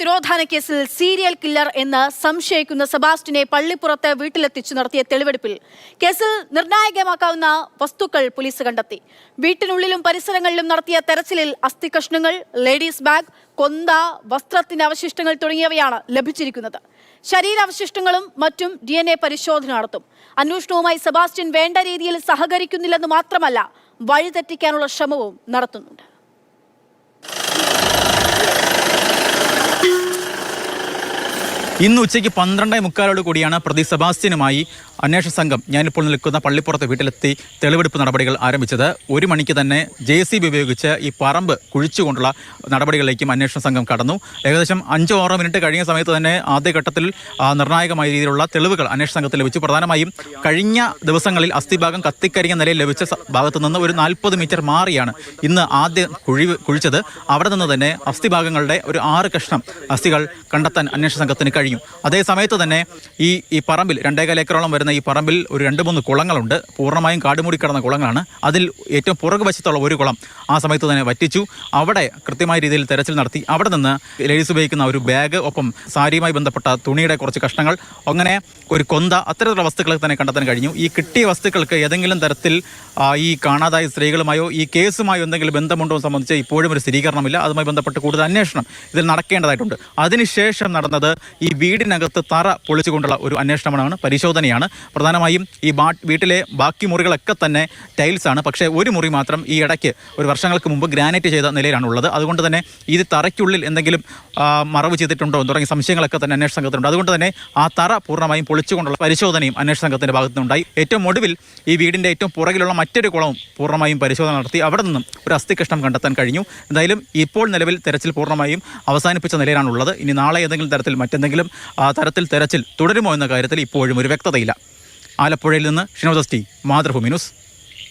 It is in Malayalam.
തിരോധാന കേസിൽ സീരിയൽ കില്ലർ എന്ന് സംശയിക്കുന്ന സെബാസ്റ്റിനെ പള്ളിപ്പുറത്ത് വീട്ടിലെത്തിച്ചു നടത്തിയ തെളിവെടുപ്പിൽ കേസിൽ നിർണായകമാക്കാവുന്ന വസ്തുക്കൾ പോലീസ് കണ്ടെത്തി. വീട്ടിനുള്ളിലും പരിസരങ്ങളിലും നടത്തിയ തെരച്ചിലിൽ അസ്ഥി കഷ്ണങ്ങൾ ലേഡീസ് ബാഗ് കൊന്ത വസ്ത്രത്തിന്റെ അവശിഷ്ടങ്ങൾ തുടങ്ങിയവയാണ് ലഭിച്ചിരിക്കുന്നത്. ശരീരാവശിഷ്ടങ്ങളും മറ്റും ഡി എൻ എ പരിശോധന നടത്തും. അന്വേഷണവുമായി സെബാസ്റ്റ്യൻ വേണ്ട രീതിയിൽ സഹകരിക്കുന്നില്ലെന്ന് മാത്രമല്ല വഴിതെറ്റിക്കാനുള്ള ശ്രമവും നടത്തുന്നുണ്ട്. ഇന്ന് ഉച്ചയ്ക്ക് പന്ത്രണ്ടേ മുക്കാലോട് കൂടിയാണ് പ്രതി സെബാസ്റ്റ്യനുമായി അന്വേഷണ സംഘം ഞാനിപ്പോൾ നിൽക്കുന്ന പള്ളിപ്പുറത്തെ വീട്ടിലെത്തി തെളിവെടുപ്പ് നടപടികൾ ആരംഭിച്ചത്. ഒരു മണിക്ക് തന്നെ ജെ സി ബി ഉപയോഗിച്ച് ഈ പറമ്പ് കുഴിച്ചുകൊണ്ടുള്ള നടപടികളിലേക്കും അന്വേഷണ സംഘം കടന്നു. ഏകദേശം അഞ്ചോ ആറോ മിനിറ്റ് കഴിഞ്ഞ സമയത്ത് തന്നെ ആദ്യഘട്ടത്തിൽ നിർണായകമായ രീതിയിലുള്ള തെളിവുകൾ അന്വേഷണ സംഘത്തിൽ ലഭിച്ചു. പ്രധാനമായും കഴിഞ്ഞ ദിവസങ്ങളിൽ അസ്ഥിഭാഗം കത്തിക്കരിഞ്ഞ നിലയിൽ ലഭിച്ച ഭാഗത്തു നിന്ന് ഒരു നാൽപ്പത് മീറ്റർ മാറിയാണ് ഇന്ന് ആദ്യം കുഴി കുഴിച്ചത്. അവിടെ നിന്ന് തന്നെ അസ്ഥിഭാഗങ്ങളുടെ ഒരു ആറ് കഷ്ണം അസ്ഥികൾ കണ്ടെത്താൻ അന്വേഷണ സംഘത്തിന് കഴിഞ്ഞു. അതേ സമയത്ത് തന്നെ ഈ ഈ പറമ്പിൽ രണ്ടേകാൽ ഏക്കറോളം വരുന്ന ഈ പറമ്പിൽ ഒരു രണ്ട് മൂന്ന് കുളങ്ങളുണ്ട്. പൂർണമായും കാടുമൂടി കിടന്ന കുളങ്ങളാണ്. അതിൽ ഏറ്റവും പുറകു വശത്തുള്ള ഒരു കുളം ആ സമയത്ത് തന്നെ വറ്റിച്ചു. അവിടെ കൃത്യമായ രീതിയിൽ തെരച്ചിൽ നടത്തി. അവിടെ നിന്ന് ലേഡീസ് ഉപയോഗിക്കുന്ന ഒരു ബാഗ് ഒപ്പം സാരിയുമായി ബന്ധപ്പെട്ട തുണിയുടെ കുറച്ച് കഷ്ണങ്ങൾ അങ്ങനെ ഒരു കൊന്ത അത്തരത്തിലുള്ള വസ്തുക്കളെ തന്നെ കണ്ടെത്താൻ കഴിഞ്ഞു. ഈ കിട്ടിയ വസ്തുക്കൾക്ക് ഏതെങ്കിലും തരത്തിൽ ഈ കാണാതായ സ്ത്രീകളുമായോ ഈ കേസുമായോ എന്തെങ്കിലും ബന്ധമുണ്ടോ സംബന്ധിച്ച് ഇപ്പോഴും ഒരു സ്ഥിരീകരണമില്ല. അതുമായി ബന്ധപ്പെട്ട് കൂടുതൽ അന്വേഷണം ഇതിൽ നടക്കേണ്ടതായിട്ടുണ്ട്. അതിനുശേഷം നടന്നത് ഈ വീടിനകത്ത് തറ പൊളിച്ചുകൊണ്ടുള്ള ഒരു അന്വേഷണമാണ് പരിശോധനയാണ്. പ്രധാനമായും ഈ ബാ വീട്ടിലെ ബാക്കി മുറികളൊക്കെ തന്നെ ടൈൽസാണ് പക്ഷേ ഒരു മുറി മാത്രം ഈ ഇടയ്ക്ക് ഒരു വർഷങ്ങൾക്ക് മുമ്പ് ഗ്രാനൈറ്റ് ചെയ്ത നിലയിലാണ് ഉള്ളത് അതുകൊണ്ട് തന്നെ ഇത് തറയ്ക്കുള്ളിൽ എന്തെങ്കിലും മറവ് ചെയ്തിട്ടുണ്ടോ എന്ന് തുടങ്ങിയ സംശയങ്ങളൊക്കെ തന്നെ അന്വേഷണ സംഘത്തിനുണ്ട്. അതുകൊണ്ട് തന്നെ ആ തറ പൂർണമായും പൊളിച്ചുകൊണ്ടുള്ള പരിശോധനയും അന്വേഷണ സംഘത്തിന്റെ ഭാഗത്തുനിന്നുണ്ടായി. ഏറ്റവും ഒടുവിൽ ഈ വീടിന്റെ ഏറ്റവും പുറകിലുള്ള മറ്റൊരു കുളവും പൂർണമായും പരിശോധന നടത്തി. അവിടെ നിന്നും ഒരു അസ്ഥികഷ്ണം കണ്ടെത്താൻ കഴിഞ്ഞു. എന്തായാലും ഇപ്പോൾ നിലവിൽ തെരച്ചിൽ പൂർണമായും അവസാനിപ്പിച്ച നിലയിലാണുള്ളത്. ഇനി നാളെ ഏതെങ്കിലും തരത്തിൽ മറ്റെന്തെങ്കിലും ആ, തരത്തിൽ തെരച്ചിൽ തുടരുമോ എന്ന കാര്യത്തിൽ ഇപ്പോഴും ഒരു വ്യക്തതയില്ല. ആലപ്പുഴയിൽ നിന്ന് ഷിനോദസ്റ്റി മാതൃഭൂമി ന്യൂസ്.